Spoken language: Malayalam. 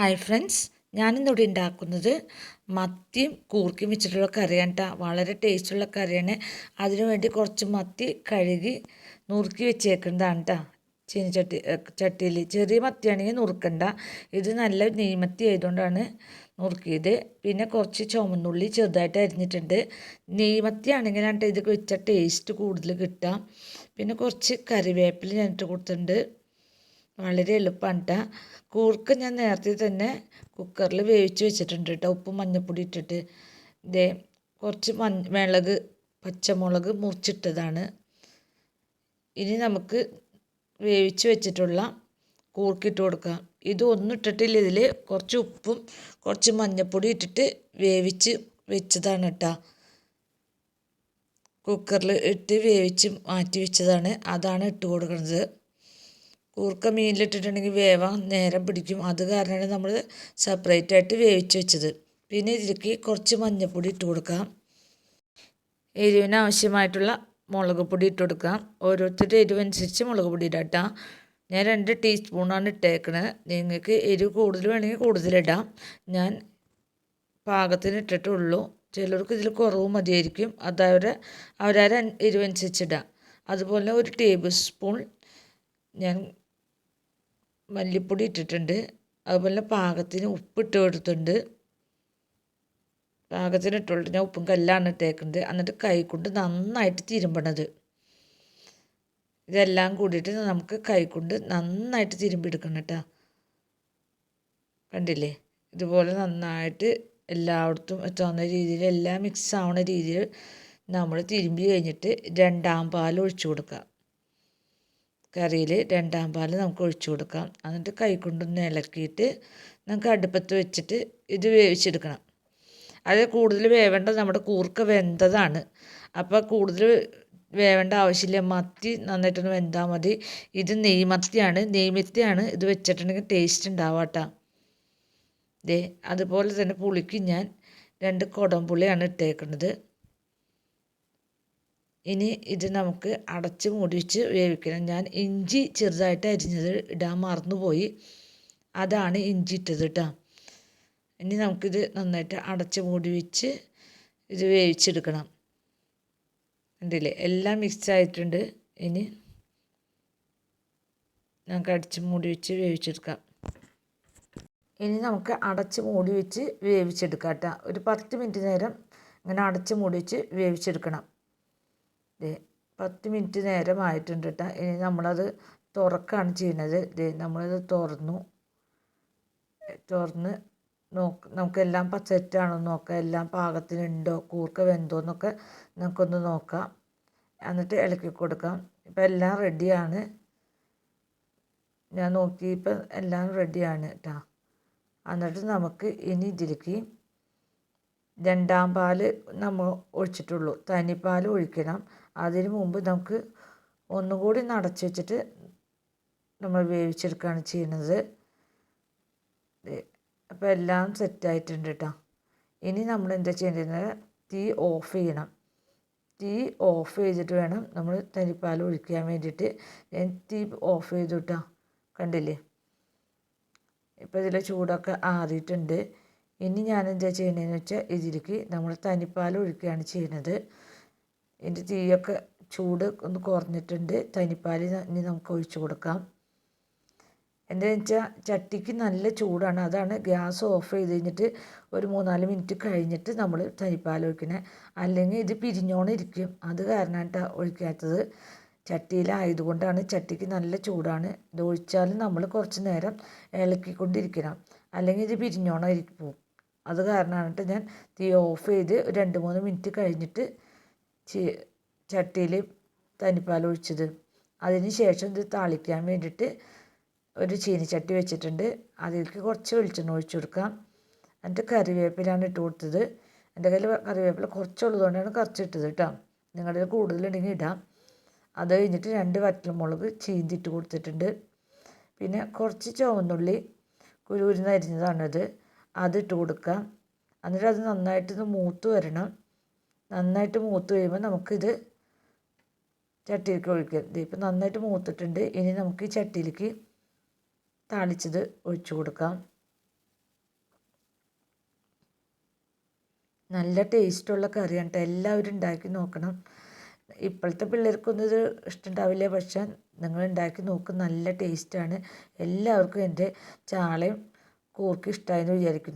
ഹായ് ഫ്രണ്ട്സ് ഞാനിന്നിവിടെ ഉണ്ടാക്കുന്നത് മത്തിയും കൂർക്കും വെച്ചിട്ടുള്ള കറിയാണ് കേട്ടോ വളരെ ടേസ്റ്റുള്ള കറിയാണ്. അതിനു വേണ്ടി കുറച്ച് മത്തി കഴുകി നുറുക്കി വെച്ചേക്കുന്നതാണ് കേട്ടോ ചീനിച്ചട്ടി ചട്ടിയിൽ ചെറിയ മത്തിയാണെങ്കിൽ നുറുക്കണ്ട. ഇത് നല്ല നെയ്മത്തി ആയതുകൊണ്ടാണ് നുറുക്കിയത്. പിന്നെ കുറച്ച് ചുമന്നുള്ളി ചെറുതായിട്ട് അരിഞ്ഞിട്ടുണ്ട്. നെയ്മത്തി ആണെങ്കിലാണ് ഇത് വെച്ച ടേസ്റ്റ് കൂടുതൽ കിട്ടുക പിന്നെ കുറച്ച് കറിവേപ്പില ഞാനിട്ട് കൊടുത്തിട്ടുണ്ട്. വളരെ എളുപ്പമാണ് കേട്ടോ കൂർക്ക ഞാൻ നേരത്തെ തന്നെ കുക്കറിൽ വേവിച്ച് വെച്ചിട്ടുണ്ട് കേട്ടോ ഉപ്പും മഞ്ഞപ്പൊടി ഇട്ടിട്ട്. ഇതേ കുറച്ച് മഞ്ഞ മിളക് പച്ചമുളക് മുറിച്ചിട്ടതാണ്. ഇനി നമുക്ക് വേവിച്ച് വെച്ചിട്ടുള്ള കൂർക്കിട്ട് കൊടുക്കാം. ഇത് ഒന്നും ഇട്ടിട്ടില്ല. ഇതിൽ കുറച്ച് ഉപ്പും കുറച്ച് മഞ്ഞപ്പൊടി ഇട്ടിട്ട് വേവിച്ച് വെച്ചതാണ് കേട്ടോ കുക്കറിൽ ഇട്ട് വേവിച്ച് മാറ്റി വെച്ചതാണ്. അതാണ് ഇട്ട് കൊടുക്കുന്നത്. കൂർക്ക മീനിലിട്ടിട്ടുണ്ടെങ്കിൽ വേവാൻ നേരം പിടിക്കും. അത് കാരണമാണ് നമ്മൾ സെപ്പറേറ്റ് ആയിട്ട് വേവിച്ച് വെച്ചത്. പിന്നെ ഇതിലേക്ക് കുറച്ച് മഞ്ഞൾപ്പൊടി ഇട്ട് കൊടുക്കാം. എരിവിന് ആവശ്യമായിട്ടുള്ള മുളക് പൊടി ഇട്ട് കൊടുക്കാം. ഓരോരുത്തരുടെ എരിവനുസരിച്ച് മുളക് പൊടി ഇടാം ഞാൻ രണ്ട് ടീസ്പൂണാണ് ഇട്ടേക്കണത്. നിങ്ങൾക്ക് എരിവ് കൂടുതൽ വേണമെങ്കിൽ കൂടുതലിടാം ഞാൻ പാകത്തിന് ഇട്ടിട്ടുള്ളൂ. ചിലർക്ക് ഇതിൽ കുറവ് മതിയായിരിക്കും. അതവരെ അവരവരെ എരിവനുസരിച്ചിടാം അതുപോലെ ഒരു ടേബിൾ സ്പൂൺ ഞാൻ മല്ലിപ്പൊടി ഇട്ടിട്ടുണ്ട്. അതുപോലെ പാകത്തിന് ഉപ്പിട്ട് കൊടുത്തിട്ടുണ്ട്. പാകത്തിന് ഇട്ടുകൊണ്ട് ഞാൻ ഉപ്പും കല്ലാണ് ഇട്ടേക്കുന്നത് എന്നിട്ട് കൈ കൊണ്ട് നന്നായിട്ട് തിരുമ്പണത്. ഇതെല്ലാം കൂടിയിട്ട് നമുക്ക് കൈ കൊണ്ട് നന്നായിട്ട് തിരുമ്പിയെടുക്കണം കേട്ടോ. കണ്ടില്ലേ? ഇതുപോലെ നന്നായിട്ട് എല്ലായിടത്തും എത്താവുന്ന രീതിയിൽ എല്ലാം മിക്സ് ആവുന്ന രീതിയിൽ നമ്മൾ തിരുമ്പി കഴിഞ്ഞിട്ട് രണ്ടാം പാൽ ഒഴിച്ചു കൊടുക്കാം കറിയിൽ രണ്ടാം പാൽ നമുക്ക് ഒഴിച്ചു കൊടുക്കാം. എന്നിട്ട് കൈ കൊണ്ടൊന്ന് ഇളക്കിയിട്ട് നമുക്ക് അടുപ്പത്ത് വെച്ചിട്ട് ഇത് വേവിച്ചെടുക്കണം. അത് കൂടുതൽ വേവേണ്ടത് നമ്മുടെ കൂർക്ക വെന്തതാണ്. അപ്പോൾ കൂടുതൽ വേവേണ്ട ആവശ്യമില്ല. മത്തി നന്നായിട്ടൊന്ന് വെന്താൽ മതി. ഇത് നെയ്മത്തിയാണ് നെയ്മത്തിയാണ് ഇത് വെച്ചിട്ടുണ്ടെങ്കിൽ ടേസ്റ്റ് ഉണ്ടാവുക കേട്ടോ. ദേ അതുപോലെ തന്നെ പുളിക്ക് ഞാൻ. രണ്ട് കുടംപുളിയാണ് ഇട്ടേക്കുന്നത്. ഇനി ഇത് നമുക്ക് അടച്ച് മൂടി വെച്ച് വേവിക്കണം. ഞാൻ ഇഞ്ചി ചെറുതായിട്ട് അരിഞ്ഞത് ഇടാൻ മറന്നുപോയി. അതാണ് ഇഞ്ചി ഇട്ടത് കേട്ടോ ഇനി നമുക്കിത് നന്നായിട്ട് അടച്ച് മൂടി വെച്ച് ഇത് വേവിച്ചെടുക്കണം. കണ്ടില്ലേ? എല്ലാം മിക്സ് ആയിട്ടുണ്ട്. ഇനി നമുക്ക് അടച്ച് മൂടി വെച്ച് വേവിച്ചെടുക്കാം. ഇനി നമുക്ക് അടച്ച് മൂടി വെച്ച് വേവിച്ചെടുക്കാം കേട്ടോ ഒരു പത്ത് മിനിറ്റ് നേരം ഇങ്ങനെ അടച്ച് മൂടി വെച്ച് വേവിച്ചെടുക്കണം. ദേ പത്ത് മിനിറ്റ് നേരം ആയിട്ടുണ്ട് കേട്ടോ ഇനി നമ്മളത് തുറക്കുകയാണ് ചെയ്യുന്നത്. ദേ നമ്മളത് തുറന്നു. തുറന്ന് നോക്ക് നമുക്കെല്ലാം സെറ്റാണോ നോക്കാം. എല്ലാം പാകത്തിനുണ്ടോ കൂർക്ക വെന്തോ എന്നൊക്കെ നമുക്കൊന്ന് നോക്കാം. എന്നിട്ട് ഇളക്കി കൊടുക്കാം. ഇപ്പം എല്ലാം റെഡിയാണ്. ഞാൻ നോക്കി ഇപ്പം എല്ലാം റെഡിയാണ് കേട്ടോ എന്നിട്ട് നമുക്ക് ഇനി ഇതിലേക്ക് രണ്ടാം പാൽ നമ്മൾ ഒഴിച്ചിട്ടുള്ളൂ. തനിപ്പാൽ ഒഴിക്കണം. അതിന് മുമ്പ് നമുക്ക് ഒന്നുകൂടി നടച്ച് വെച്ചിട്ട് നമ്മൾ വേവിച്ചെടുക്കുകയാണ് ചെയ്യുന്നത്. അപ്പോൾ എല്ലാം സെറ്റായിട്ടുണ്ട് കേട്ടോ. ഇനി നമ്മൾ എന്താ ചെയ്യേണ്ടത് തീ ഓഫ് ചെയ്യണം. തീ ഓഫ് ചെയ്തിട്ട് വേണം നമ്മൾ തനിപ്പാൽ ഒഴിക്കാൻ വേണ്ടിയിട്ട്. ഞാൻ തീ ഓഫ് ചെയ്തു കേട്ടോ. കണ്ടില്ലേ? ഇപ്പോൾ ഇതിലെ ചൂടൊക്കെ ആറിയിട്ടുണ്ട്. ഇനി ഞാൻ എന്താ ചെയ്യണതെന്ന് വെച്ചാൽ ഇതിലേക്ക് നമ്മൾ തനിപ്പാൽ ഒഴിക്കുകയാണ് ചെയ്യുന്നത്. ഇതിന്റെ തീയൊക്കെ ചൂട് ഒന്ന് കുറഞ്ഞിട്ടുണ്ട്. തനിപ്പാൽ ഇനി നമുക്ക് ഒഴിച്ചു കൊടുക്കാം. എന്താണെന്ന് വെച്ചാൽ ചട്ടിക്ക് നല്ല ചൂടാണ്. അതാണ് ഗ്യാസ് ഓഫ് ചെയ്ത് കഴിഞ്ഞിട്ട് ഒരു മൂന്നാൽ മിനിറ്റ് കഴിഞ്ഞിട്ട് നമ്മൾ തനിപ്പാൽ ഒഴിക്കണേ. അല്ലെങ്കിൽ ഇത് പിരിഞ്ഞോണിരിക്കും അത് കാരണമായിട്ടാണ് ഒഴിക്കാത്തത്. ചട്ടിയിലായതുകൊണ്ടാണ് ചട്ടിക്ക് നല്ല ചൂടാണ്. ഇത് ഒഴിച്ചാലും നമ്മൾ കുറച്ച് നേരം ഇളക്കിക്കൊണ്ടിരിക്കണം. അല്ലെങ്കിൽ ഇത് പിരിഞ്ഞോണം പോകും അത് കാരണമായിട്ട് ഞാൻ തീ ഓഫ് ചെയ്ത് രണ്ട് മൂന്ന് മിനിറ്റ് കഴിഞ്ഞിട്ട് ചട്ടിയിൽ തനിപ്പാൽ ഒഴിച്ചത്. അതിന് ശേഷം ഇത് താളിക്കാൻ വേണ്ടിയിട്ട് ഒരു ചീനിച്ചട്ടി വെച്ചിട്ടുണ്ട്. അതിലേക്ക് കുറച്ച് വെളിച്ചെണ്ണ ഒഴിച്ചു കൊടുക്കാം. എന്നിട്ട് കറിവേപ്പിലാണ് ഇട്ട് കൊടുത്തത്. എന്റെ കയ്യിൽ കറിവേപ്പില കുറച്ചുള്ളതുകൊണ്ടാണ് കുറച്ച് ഇട്ടത് കേട്ടോ. നിങ്ങളുടെ കൂടുതലുണ്ടെങ്കിൽ ഇടാം. അത് കഴിഞ്ഞിട്ട് രണ്ട് വറ്റൽമുളക് ചീന്തിട്ട് കൊടുത്തിട്ടുണ്ട്. പിന്നെ കുറച്ച് ചുവന്നുള്ളി കുരുകുരുന്ന് അരിഞ്ഞതാണത്. അതിട്ട് കൊടുക്കാം. എന്നിട്ട് അത് നന്നായിട്ടൊന്ന് മൂത്ത് വരണം. നന്നായിട്ട് മൂത്ത് കഴിയുമ്പോൾ നമുക്കിത് ചട്ടിയിലേക്ക് ഒഴിക്കാം. ഇതിപ്പോൾ നന്നായിട്ട് മൂത്തിട്ടുണ്ട്. ഇനി നമുക്ക് ഈ ചട്ടിയിലേക്ക് താളിച്ചത് ഒഴിച്ചു കൊടുക്കാം. നല്ല ടേസ്റ്റുള്ള കറിയാണ് കേട്ടോ. എല്ലാവരും ഉണ്ടാക്കി നോക്കണം. ഇപ്പോഴത്തെ പിള്ളേർക്കൊന്നും ഇത് ഇഷ്ടമുണ്ടാവില്ല. പക്ഷേ നിങ്ങൾ ഉണ്ടാക്കി നോക്കും. നല്ല ടേസ്റ്റാണ്. എല്ലാവർക്കും എന്റെ ചാളയും കൂർക്ക ഇഷ്ടമായെന്ന് വിചാരിക്കുന്നു.